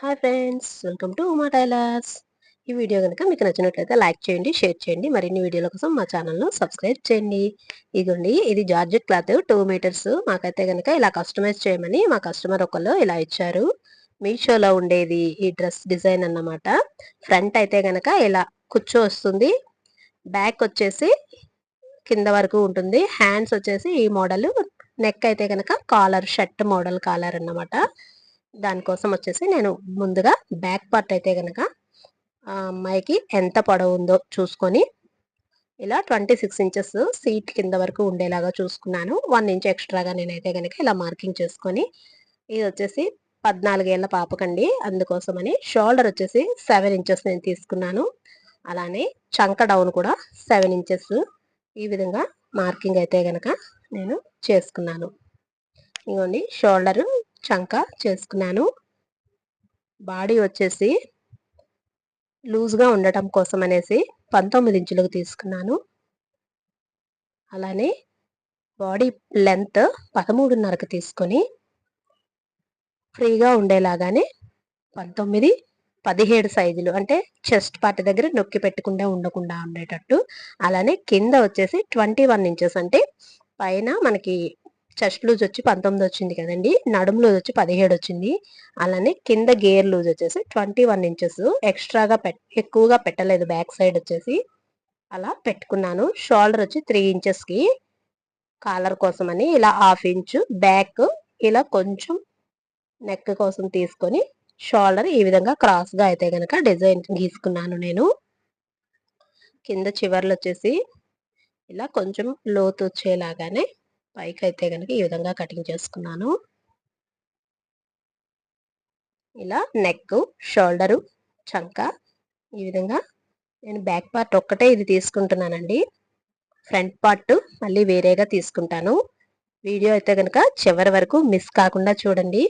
Hi friends welcome to Uma tailors ఈ video కనుక మీకు నచ్చినట్లయితే లైక్ చేయండి షేర్ చేయండి మరిన్ని వీడియోల కోసం మా ఛానల్ను సబ్స్క్రైబ్ చేయండి. ఇదిగోండి ఇది జార్జెట్ క్లాత్ టూ మీటర్స్. మాకైతే కనుక ఇలా కస్టమైజ్ చేయమని మా కస్టమర్ ఒకళ్ళు ఇలా ఇచ్చారు. మీషోలో ఉండేది ఈ డ్రెస్ డిజైన్ అన్నమాట. ఫ్రంట్ అయితే కనుక ఇలా కుచ్చు వస్తుంది. బ్యాక్ వచ్చేసి కింద వరకు ఉంటుంది. హ్యాండ్స్ వచ్చేసి ఈ మోడల్. నెక్ అయితే కనుక కాలర్ షర్ట్ మోడల్ కాలర్ అన్నమాట. దానికోసం వచ్చేసి నేను ముందుగా బ్యాక్ పార్ట్ అయితే కనుక ఆ అమ్మాయికి ఎంత పొడవు ఉందో చూసుకొని ఇలా ట్వంటీ సిక్స్ ఇంచెస్ సీట్ కింద వరకు ఉండేలాగా చూసుకున్నాను. వన్ ఇంచ్ ఎక్స్ట్రాగా నేనైతే కనుక ఇలా మార్కింగ్ చేసుకొని ఇది వచ్చేసి పద్నాలుగేళ్ళ పాపకండి. అందుకోసమని షోల్డర్ వచ్చేసి సెవెన్ ఇంచెస్ నేను తీసుకున్నాను. అలానే చంక డౌన్ కూడా సెవెన్ ఇంచెస్ ఈ విధంగా మార్కింగ్ అయితే కనుక నేను చేసుకున్నాను. ఇదిగోండి షోల్డరు చంక చేసుకున్నాను. బాడీ వచ్చేసి లూజ్గా ఉండటం కోసం అనేసి పంతొమ్మిది ఇంచులకు తీసుకున్నాను. అలానే బాడీ లెంత్ పదమూడున్నరకు తీసుకొని ఫ్రీగా ఉండేలాగానే పంతొమ్మిది పదిహేడు సైజులు అంటే చెస్ట్ పార్ట్ దగ్గర నొక్కి పెట్టకుండా ఉండకుండా ఉండేటట్టు. అలానే కింద వచ్చేసి ట్వంటీ వన్ ఇంచెస్ అంటే పైన మనకి చెస్ట్ లూజ్ వచ్చి పంతొమ్మిది వచ్చింది కదండి. నడుము లూజ్ వచ్చి పదిహేడు వచ్చింది. అలానే కింద గేర్ లూజ్ వచ్చేసి ట్వంటీ వన్ ఇంచెస్ ఎక్స్ట్రాగా పెట్ ఎక్కువగా పెట్టలేదు. బ్యాక్ సైడ్ వచ్చేసి అలా పెట్టుకున్నాను. షోల్డర్ వచ్చి త్రీ ఇంచెస్కి కాలర్ కోసం అని ఇలా హాఫ్ ఇంచు బ్యాక్ ఇలా కొంచెం నెక్ కోసం తీసుకొని షోల్డర్ ఈ విధంగా క్రాస్గా అయితే కనుక డిజైన్ గీసుకున్నాను నేను. కింద చివర్లు వచ్చేసి ఇలా కొంచెం లోతు వచ్చేలాగానే పైకి అయితే కనుక ఈ విధంగా కటింగ్ చేసుకున్నాను. ఇలా నెక్ షోల్డరు చంక ఈ విధంగా నేను బ్యాక్ పార్ట్ ఒక్కటే ఇది తీసుకుంటున్నానండి. ఫ్రంట్ పార్ట్ మళ్ళీ వేరేగా తీసుకుంటాను. వీడియో అయితే కనుక చివరి వరకు మిస్ కాకుండా చూడండి.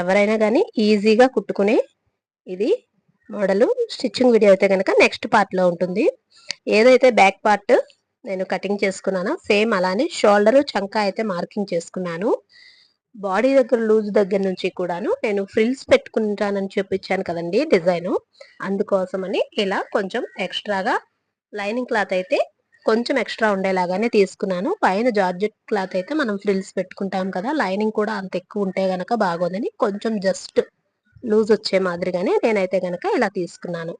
ఎవరైనా కానీ ఈజీగా కుట్టుకునే ఇది మోడలు స్టిచ్చింగ్ వీడియో అయితే కనుక నెక్స్ట్ పార్ట్లో ఉంటుంది. ఏదైతే బ్యాక్ పార్ట్ నేను కటింగ్ చేసుకున్నాను? సేమ్ అలానే షోల్డర్ చంక అయితే మార్కింగ్ చేసుకున్నాను. బాడీ దగ్గర లూజ్ దగ్గర నుంచి కూడాను నేను ఫ్రిల్స్ పెట్టుకుంటానని చూపించాను కదండి డిజైను. అందుకోసమని ఇలా కొంచెం ఎక్స్ట్రాగా లైనింగ్ క్లాత్ అయితే కొంచెం ఎక్స్ట్రా ఉండేలాగానే తీసుకున్నాను. పైన జార్జెట్ క్లాత్ అయితే మనం ఫ్రిల్స్ పెట్టుకుంటాం కదా లైనింగ్ కూడా అంత ఎక్కువ ఉంటే గనక బాగోదని కొంచెం జస్ట్ లూజ్ వచ్చే మాదిరిగానే నేనైతే గనక ఇలా తీసుకున్నాను.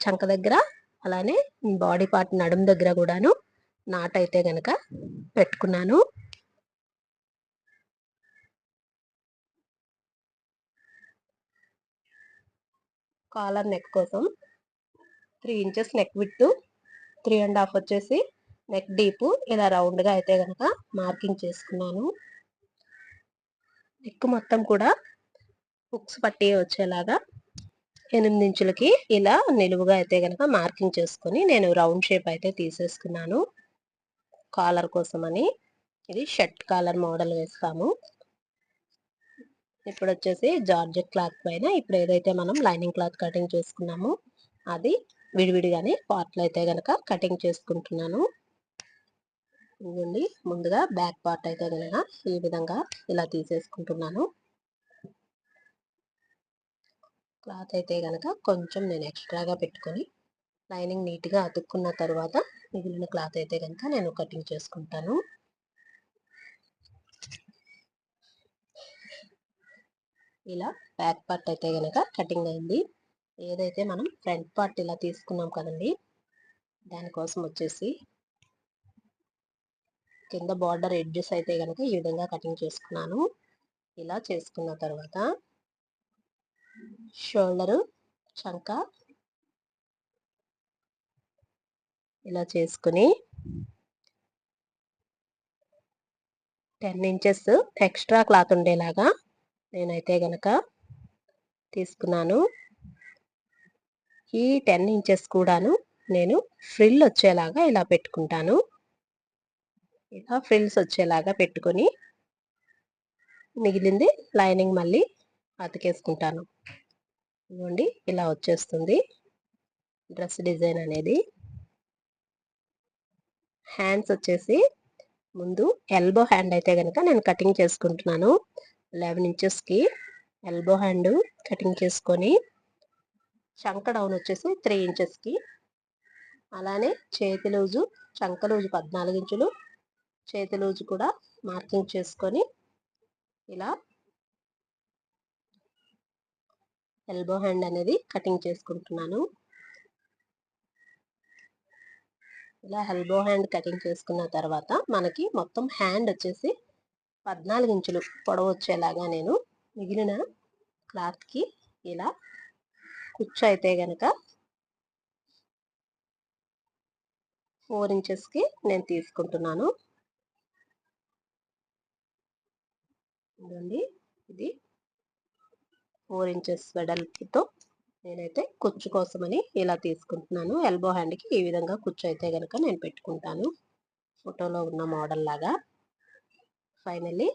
చంక దగ్గర అలానే బాడీ పార్ట్ నడుం దగ్గర కూడాను నాట్ అయితే గనక పెట్టుకున్నాను. కాలర్ నెక్ కోసం three inches neck with three and half వచ్చేసి నెక్ డీప్ ఇలా రౌండ్గా అయితే కనుక మార్కింగ్ చేసుకున్నాను. నెక్ మొత్తం కూడా హుక్స్ పట్టి వచ్చేలాగా ఎనిమిది ఇంచులకి ఇలా నిలువుగా అయితే కనుక మార్కింగ్ చేసుకొని నేను రౌండ్ షేప్ అయితే తీసేసుకున్నాను. కాలర్ కోసమని. ఇది షర్ట్ కాలర్ మోడల్ వేస్తాము. ఇప్పుడు వచ్చేసి జార్జెట్ క్లాత్ పైన ఇప్పుడు ఏదైతే మనం లైనింగ్ క్లాత్ కటింగ్ చేసుకున్నామో అది విడివిడిగానే పార్ట్లు అయితే కనుక కటింగ్ చేసుకుంటున్నాను. ఇదండి ముందుగా బ్యాక్ పార్ట్ అయితే కనుక ఈ విధంగా ఇలా తీసేసుకుంటున్నాను. క్లాత్ అయితే కనుక కొంచెం నేను ఎక్స్ట్రాగా పెట్టుకొని లైనింగ్ నీట్గా అతుక్కున్న తర్వాత మిగిలిన క్లాత్ అయితే కనుక నేను కటింగ్ చేసుకుంటాను. ఇలా బ్యాక్ పార్ట్ అయితే కనుక కటింగ్ అయింది. ఏదైతే మనం ఫ్రంట్ పార్ట్ ఇలా తీసుకున్నాం కదండి దానికోసం వచ్చేసి కింద బార్డర్ ఎడ్జెస్ అయితే కనుక ఈ విధంగా కటింగ్ చేసుకున్నాను. ఇలా చేసుకున్న తర్వాత షోల్డరు చంక ఇలా చేసుకుని టెన్ ఇంచెస్ ఎక్స్ట్రా క్లాత్ ఉండేలాగా నేనైతే గనక తీసుకున్నాను. ఈ టెన్ ఇంచెస్ కూడాను నేను ఫ్రిల్ వచ్చేలాగా ఇలా పెట్టుకుంటాను. ఇలా ఫ్రిల్స్ వచ్చేలాగా పెట్టుకొని మిగిలింది లైనింగ్ మళ్ళీ అతికేసుకుంటాను. ఇవ్వండి ఇలా వచ్చేస్తుంది. డ్రెస్ డిజైన్ అనేది. హ్యాండ్స్ వచ్చేసి ముందు ఎల్బో హ్యాండ్ అయితే కనుక నేను కటింగ్ చేసుకుంటున్నాను. లెవెన్ ఇంచెస్కి ఎల్బో హ్యాండ్ కటింగ్ చేసుకొని చంక డౌన్ వచ్చేసి త్రీ ఇంచెస్కి అలానే చేతి లూజు చంక లూజు పద్నాలుగు ఇంచులు చేతి లూజు కూడా మార్కింగ్ చేసుకొని ఇలా ఎల్బో హ్యాండ్ అనేది కటింగ్ చేసుకుంటున్నాను. ఇలా ఎల్బో హ్యాండ్ కటింగ్ చేసుకున్న తర్వాత మనకి మొత్తం హ్యాండ్ వచ్చేసి పద్నాలుగు ఇంచులు పొడవు వచ్చేలాగా నేను మిగిలిన క్లాత్కి ఇలా కుచ్చు అయితే గనక ఫోర్ ఇంచెస్కి నేను తీసుకుంటున్నాను. ఇదండి ఇది ఫోర్ ఇంచెస్ వెడల్పుతో నేనైతే కుచ్చు కోసమని ఇలా తీసుకుంటున్నాను. ఎల్బో హ్యాండ్కి ఈ విధంగా కుచ్చు అయితే కనుక నేను పెట్టుకుంటాను. ఫోటోలో ఉన్న మోడల్ లాగా. Finally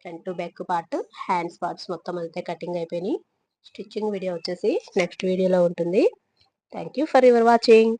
front back part hands parts మొత్తం అయితే కటింగ్ అయిపోయినాయి. స్టిచ్చింగ్ వీడియో వచ్చేసి నెక్స్ట్ వీడియోలో ఉంటుంది. Thank for your watching.